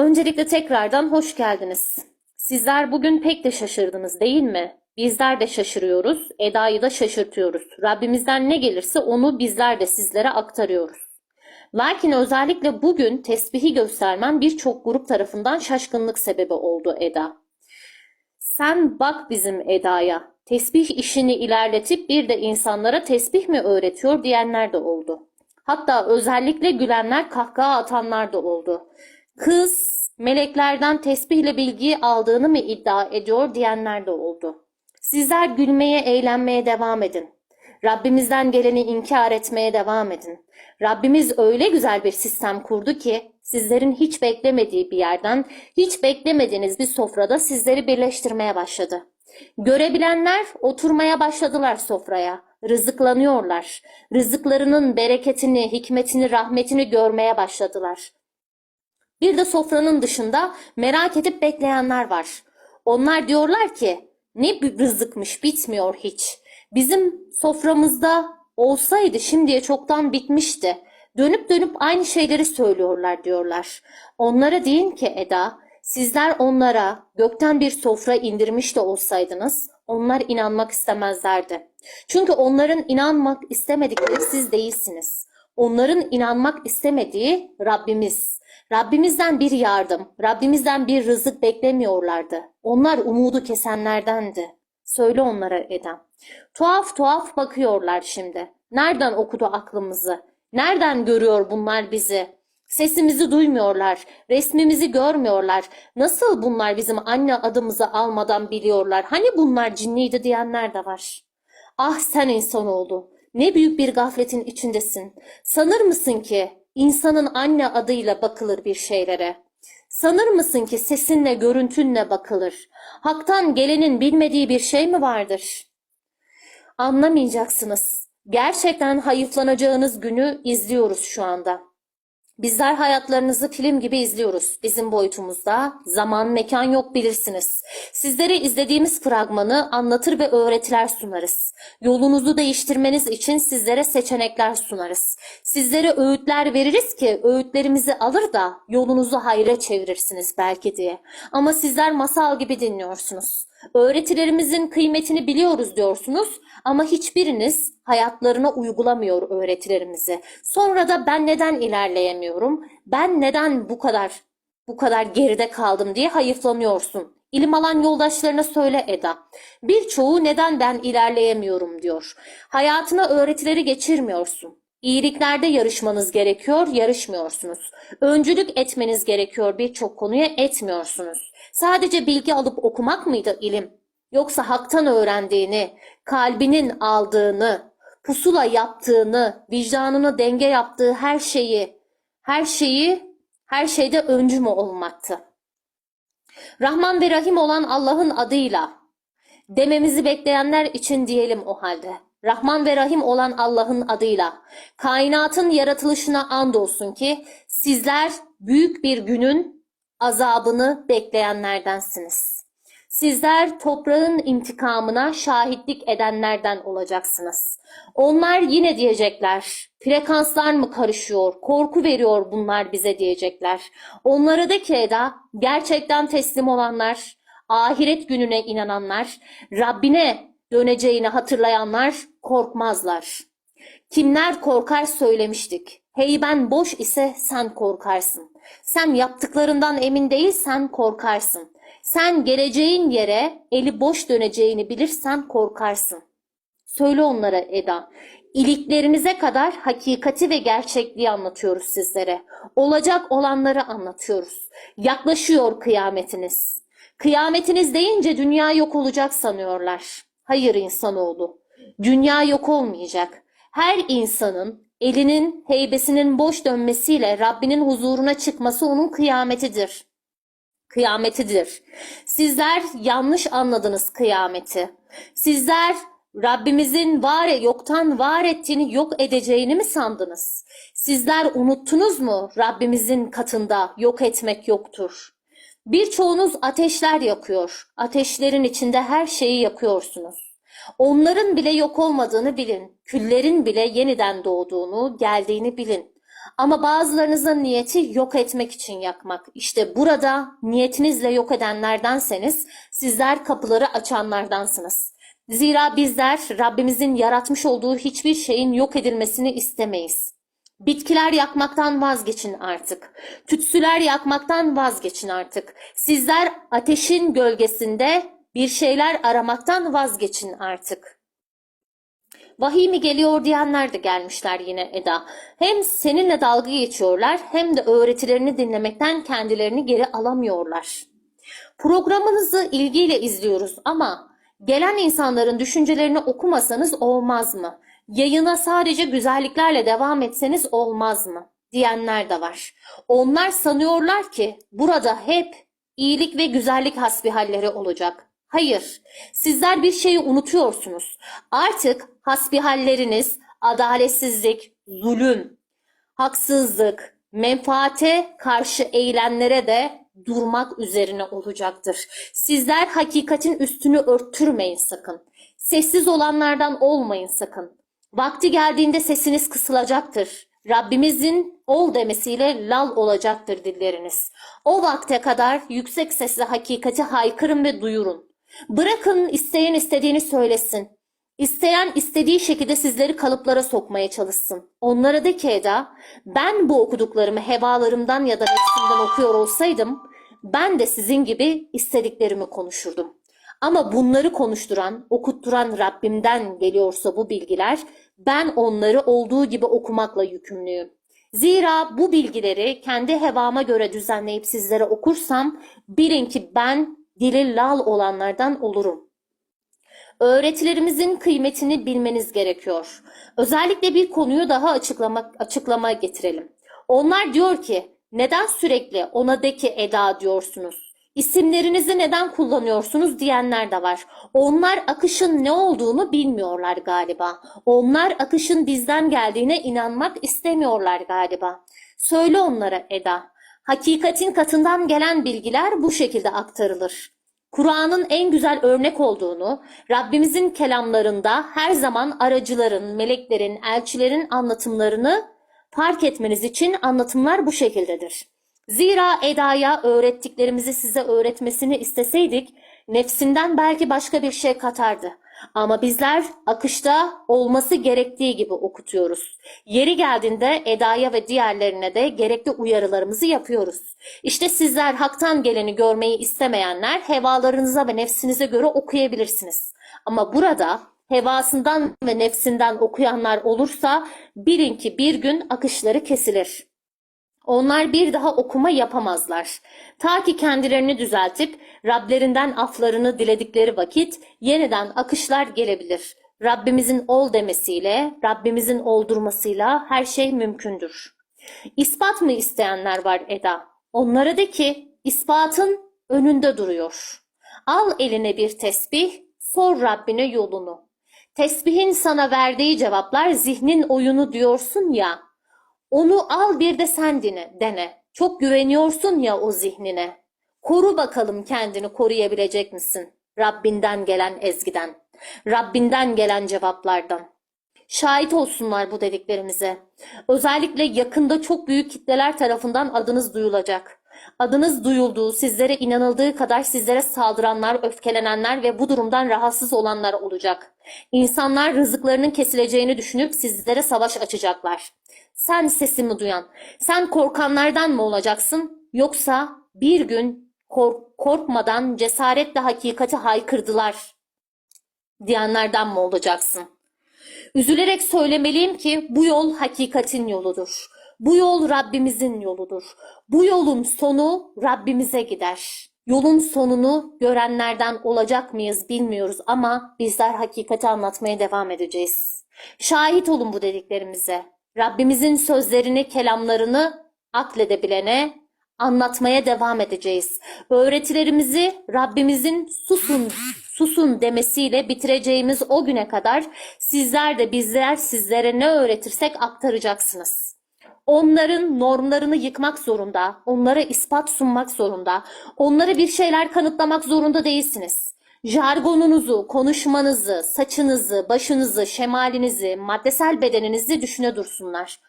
Öncelikle tekrardan hoş geldiniz. Sizler bugün pek de şaşırdınız değil mi? Bizler de şaşırıyoruz, Eda'yı da şaşırtıyoruz. Rabbimizden ne gelirse onu bizler de sizlere aktarıyoruz. Lakin özellikle bugün tesbihi göstermen birçok grup tarafından şaşkınlık sebebi oldu Eda. Sen bak bizim Eda'ya. Tesbih işini ilerletip bir de insanlara tesbih mi öğretiyor diyenler de oldu. Hatta özellikle gülenler, kahkaha atanlar da oldu. Kız meleklerden tesbihle bilgiyi aldığını mı iddia ediyor diyenler de oldu. Sizler gülmeye, eğlenmeye devam edin. Rabbimizden geleni inkar etmeye devam edin. Rabbimiz öyle güzel bir sistem kurdu ki sizlerin hiç beklemediği bir yerden, hiç beklemediğiniz bir sofrada sizleri birleştirmeye başladı. Görebilenler oturmaya başladılar sofraya. Rızıklanıyorlar. Rızıklarının bereketini, hikmetini, rahmetini görmeye başladılar. Bir de sofranın dışında merak edip bekleyenler var. Onlar diyorlar ki ne bir rızıkmış bitmiyor hiç. Bizim soframızda olsaydı şimdiye çoktan bitmişti. Dönüp dönüp aynı şeyleri söylüyorlar diyorlar. Onlara deyin ki Eda, sizler onlara gökten bir sofra indirmiş de olsaydınız, onlar inanmak istemezlerdi. Çünkü onların inanmak istemedikleri siz değilsiniz. Onların inanmak istemediği Rabbimiz. Rabbimizden bir yardım, Rabbimizden bir rızık beklemiyorlardı. Onlar umudu kesenlerdendi. Söyle onlara Eda. Tuhaf tuhaf bakıyorlar şimdi. Nereden okudu aklımızı? Nereden görüyor bunlar bizi? Sesimizi duymuyorlar, resmimizi görmüyorlar. Nasıl bunlar bizim anne adımızı almadan biliyorlar? Hani bunlar cinniydi diyenler de var. Ah sen insanoğlu, ne büyük bir gafletin içindesin. Sanır mısın ki insanın anne adıyla bakılır bir şeylere? Sanır mısın ki sesinle, görüntünle bakılır? Hak'tan gelenin bilmediği bir şey mi vardır? Anlamayacaksınız. Gerçekten hayıflanacağınız günü izliyoruz şu anda. Bizler hayatlarınızı film gibi izliyoruz. Bizim boyutumuzda zaman mekan yok bilirsiniz. Sizlere izlediğimiz fragmanı anlatır ve öğretiler sunarız. Yolunuzu değiştirmeniz için sizlere seçenekler sunarız. Sizlere öğütler veririz ki öğütlerimizi alır da yolunuzu hayra çevirirsiniz belki diye. Ama sizler masal gibi dinliyorsunuz. Öğretilerimizin kıymetini biliyoruz diyorsunuz ama hiçbiriniz hayatlarına uygulamıyor öğretilerimizi. Sonra da ben neden ilerleyemiyorum? Ben neden bu kadar bu kadar geride kaldım diye hayıflanıyorsun. İlim alan yoldaşlarına söyle Eda. Birçoğu neden ben ilerleyemiyorum diyor. Hayatına öğretileri geçirmiyorsun. İyiliklerde yarışmanız gerekiyor, yarışmıyorsunuz. Öncülük etmeniz gerekiyor birçok konuya etmiyorsunuz. Sadece bilgi alıp okumak mıydı ilim? Yoksa haktan öğrendiğini, kalbinin aldığını, pusula yaptığını, vicdanını denge yaptığı her şeyi, her şeyi, her şeyde öncü mü olmaktı? Rahman ve Rahim olan Allah'ın adıyla dememizi bekleyenler için diyelim o halde. Rahman ve Rahim olan Allah'ın adıyla kainatın yaratılışına andolsun ki sizler büyük bir günün azabını bekleyenlerdensiniz. Sizler toprağın intikamına şahitlik edenlerden olacaksınız. Onlar yine diyecekler, frekanslar mı karışıyor, korku veriyor bunlar bize diyecekler. Onlara de ki Eda, gerçekten teslim olanlar, ahiret gününe inananlar, Rabbine döneceğini hatırlayanlar korkmazlar. Kimler korkar söylemiştik. Heyben boş ise sen korkarsın. Sen yaptıklarından emin değilsen korkarsın. Sen geleceğin yere eli boş döneceğini bilirsen korkarsın. Söyle onlara Eda. İliklerinize kadar hakikati ve gerçekliği anlatıyoruz sizlere. Olacak olanları anlatıyoruz. Yaklaşıyor kıyametiniz. Kıyametiniz deyince dünya yok olacak sanıyorlar. Hayır insanoğlu. Dünya yok olmayacak. Her insanın elinin heybesinin boş dönmesiyle Rabbinin huzuruna çıkması onun kıyametidir. Kıyametidir. Sizler yanlış anladınız kıyameti. Sizler Rabbimizin var yoktan var ettiğini yok edeceğini mi sandınız? Sizler unuttunuz mu Rabbimizin katında yok etmek yoktur. Birçoğunuz ateşler yakıyor. Ateşlerin içinde her şeyi yakıyorsunuz. Onların bile yok olmadığını bilin. Küllerin bile yeniden doğduğunu, geldiğini bilin. Ama bazılarınızın niyeti yok etmek için yakmak. İşte burada niyetinizle yok edenlerdenseniz sizler kapıları açanlardansınız. Zira bizler Rabbimizin yaratmış olduğu hiçbir şeyin yok edilmesini istemeyiz. Bitkiler yakmaktan vazgeçin artık. Tütsüler yakmaktan vazgeçin artık. Sizler ateşin gölgesinde bir şeyler aramaktan vazgeçin artık. Vahiy mi geliyor diyenler de gelmişler yine Eda. Hem seninle dalga geçiyorlar hem de öğretilerini dinlemekten kendilerini geri alamıyorlar. Programınızı ilgiyle izliyoruz ama gelen insanların düşüncelerini okumasanız olmaz mı? Yayına sadece güzelliklerle devam etseniz olmaz mı? diyenler de var. Onlar sanıyorlar ki burada hep iyilik ve güzellik hasbihalleri olacak. Hayır, sizler bir şeyi unutuyorsunuz. Artık hasbihalleriniz adaletsizlik, zulüm, haksızlık, menfaate karşı eylemlere de durmak üzerine olacaktır. Sizler hakikatin üstünü örttürmeyin sakın. Sessiz olanlardan olmayın sakın. Vakti geldiğinde sesiniz kısılacaktır. Rabbimizin ol demesiyle lal olacaktır dilleriniz. O vakte kadar yüksek sesle hakikati haykırın ve duyurun. Bırakın isteyen istediğini söylesin. İsteyen istediği şekilde sizleri kalıplara sokmaya çalışsın. Onlara de ki Eda, ben bu okuduklarımı hevalarımdan ya da nefsimden okuyor olsaydım, ben de sizin gibi istediklerimi konuşurdum. Ama bunları konuşturan, okutturan Rabbimden geliyorsa bu bilgiler, ben onları olduğu gibi okumakla yükümlüyüm. Zira bu bilgileri kendi hevama göre düzenleyip sizlere okursam, bilin ki ben dili lal olanlardan olurum. Öğretilerimizin kıymetini bilmeniz gerekiyor. Özellikle bir konuyu daha açıklama, açıklama getirelim. Onlar diyor ki, neden sürekli ona de ki Eda diyorsunuz? İsimlerinizi neden kullanıyorsunuz diyenler de var. Onlar akışın ne olduğunu bilmiyorlar galiba. Onlar akışın bizden geldiğine inanmak istemiyorlar galiba. Söyle onlara Eda. Hakikatin katından gelen bilgiler bu şekilde aktarılır. Kur'an'ın en güzel örnek olduğunu, Rabbimizin kelamlarında her zaman aracıların, meleklerin, elçilerin anlatımlarını fark etmeniz için anlatımlar bu şekildedir. Zira Eda'ya öğrettiklerimizi size öğretmesini isteseydik, nefsinden belki başka bir şey katardı. Ama bizler akışta olması gerektiği gibi okutuyoruz. Yeri geldiğinde Eda'ya ve diğerlerine de gerekli uyarılarımızı yapıyoruz. İşte sizler haktan geleni görmeyi istemeyenler hevalarınıza ve nefsinize göre okuyabilirsiniz. Ama burada hevasından ve nefsinden okuyanlar olursa bilin ki bir gün akışları kesilir. Onlar bir daha okuma yapamazlar. Ta ki kendilerini düzeltip Rablerinden aflarını diledikleri vakit yeniden akışlar gelebilir. Rabbimizin ol demesiyle, Rabbimizin oldurmasıyla her şey mümkündür. İspat mı isteyenler var Eda? Onlara de ki ispatın önünde duruyor. Al eline bir tesbih, sor Rabbine yolunu. Tesbihin sana verdiği cevaplar zihnin oyunu diyorsun ya. Onu al bir de sen dene, dene. Çok güveniyorsun ya o zihnine. Koru bakalım kendini koruyabilecek misin? Rabbinden gelen ezgiden, Rabbinden gelen cevaplardan. Şahit olsunlar bu dediklerimize. Özellikle yakında çok büyük kitleler tarafından adınız duyulacak. Adınız duyulduğu, sizlere inanıldığı kadar sizlere saldıranlar, öfkelenenler ve bu durumdan rahatsız olanlar olacak. İnsanlar rızıklarının kesileceğini düşünüp sizlere savaş açacaklar. Sen sesimi duyan, sen korkanlardan mı olacaksın? Yoksa bir gün kork- korkmadan cesaretle hakikati haykırdılar diyenlerden mi olacaksın? Üzülerek söylemeliyim ki bu yol hakikatin yoludur. Bu yol Rabbimizin yoludur. Bu yolun sonu Rabbimize gider. Yolun sonunu görenlerden olacak mıyız bilmiyoruz ama bizler hakikati anlatmaya devam edeceğiz. Şahit olun bu dediklerimize. Rabbimizin sözlerini, kelamlarını akledebilene anlatmaya devam edeceğiz. Öğretilerimizi Rabbimizin susun, susun demesiyle bitireceğimiz o güne kadar sizler de bizler sizlere ne öğretirsek aktaracaksınız. Onların normlarını yıkmak zorunda, onlara ispat sunmak zorunda, onlara bir şeyler kanıtlamak zorunda değilsiniz. Jargonunuzu, konuşmanızı, saçınızı, başınızı, şemalinizi, maddesel bedeninizi düşüne dursunlar.